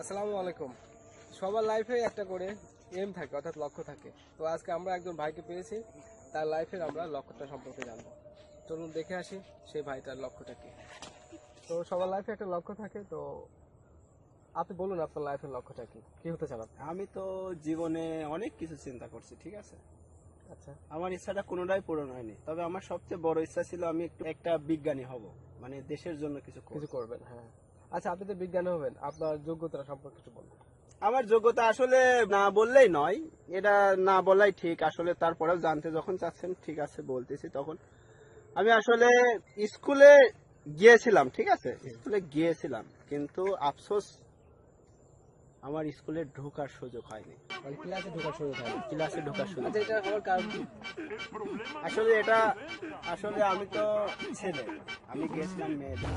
আসসালামু আলাইকুম। সবার লাইফে একটা করে এম থাকে অর্থাৎ লক্ষ্য থাকে। তো আজকে আমরা একজন ভাইকে পেয়েছি তার লাইফের আমরা লক্ষ্যটা সম্পর্কে জানব। চলুন দেখে আসি সেই ভাইটার লক্ষ্যটা কি। তো সবার লাইফে একটা লক্ষ্য থাকে তো আপনি বলুন আপনার লাইফের লক্ষ্যটা কি? কি হতে চান আমি তো জীবনে অনেক কিছু চিন্তা করছি ঠিক আছে? আচ্ছা। আমার ইচ্ছাটা কোনোটাই পূরণ হয়নি। তবে আমার সবচেয়ে বড় ইচ্ছা ছিল আমি একটু একটা বিজ্ঞানী হব মানে দেশের জন্য কিছু কিছু করবেন হ্যাঁ। আচ্ছা আপনি তো বিজ্ঞানী হবেন। আপনার যোগ্যতা সম্পর্কে একটু বলুন। আমার যোগ্যতা আসলে না বললেই নয়। এটা না বলাই ঠিক। আসলে তারপরেও জানতে যখন চাচ্ছেন ঠিক আছে বলতেছি তখন। আমি আসলে স্কুলে গিয়েছিলাম ঠিক আছে? স্কুলে গিয়েছিলাম। কিন্তু আফসোস আমার স্কুলে ঢোকার সুযোগ হয়নি। মানে ক্লাসে ঢোকার সুযোগ হয়নি। ক্লাসে ঢোকার সুযোগ আচ্ছা এটা হওয়ার কারণ কি? আসলে এটা আসলে আমি তো ছেলে আমি গেছিলাম মেয়েদের।